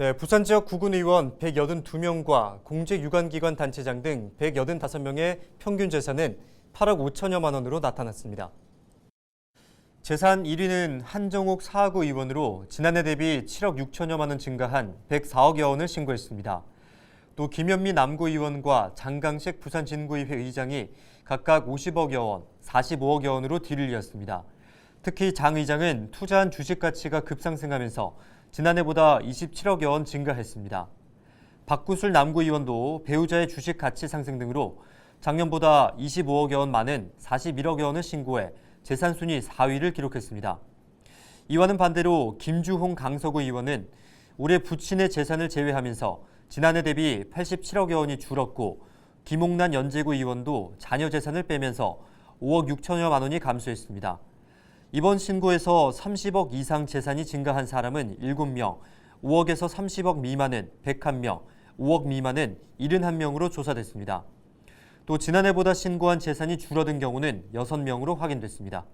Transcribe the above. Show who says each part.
Speaker 1: 네, 부산 지역 구군 의원 182명과 공직 유관기관 단체장 등 185명의 평균 재산은 8억 5천여만 원으로 나타났습니다. 재산 1위는 한정욱 사하구 의원으로 지난해 대비 7억 6천여만 원 증가한 104억여 원을 신고했습니다. 또 김현미 남구 의원과 장강식 부산 진구의회 의장이 각각 50억여 원, 45억여 원으로 뒤를 이었습니다. 특히 장 의장은 투자한 주식 가치가 급상승하면서 지난해보다 27억여 원 증가했습니다. 박구술 남구 의원도 배우자의 주식 가치 상승 등으로 작년보다 25억여 원 많은 41억여 원을 신고해 재산 순위 4위를 기록했습니다. 이와는 반대로 김주홍 강서구 의원은 올해 부친의 재산을 제외하면서 지난해 대비 87억여 원이 줄었고 김홍란 연제구 의원도 자녀 재산을 빼면서 5억 6천여만 원이 감소했습니다. 이번 신고에서 30억 이상 재산이 증가한 사람은 7명, 5억에서 30억 미만은 101명, 5억 미만은 71명으로 조사됐습니다. 또 지난해보다 신고한 재산이 줄어든 경우는 6명으로 확인됐습니다.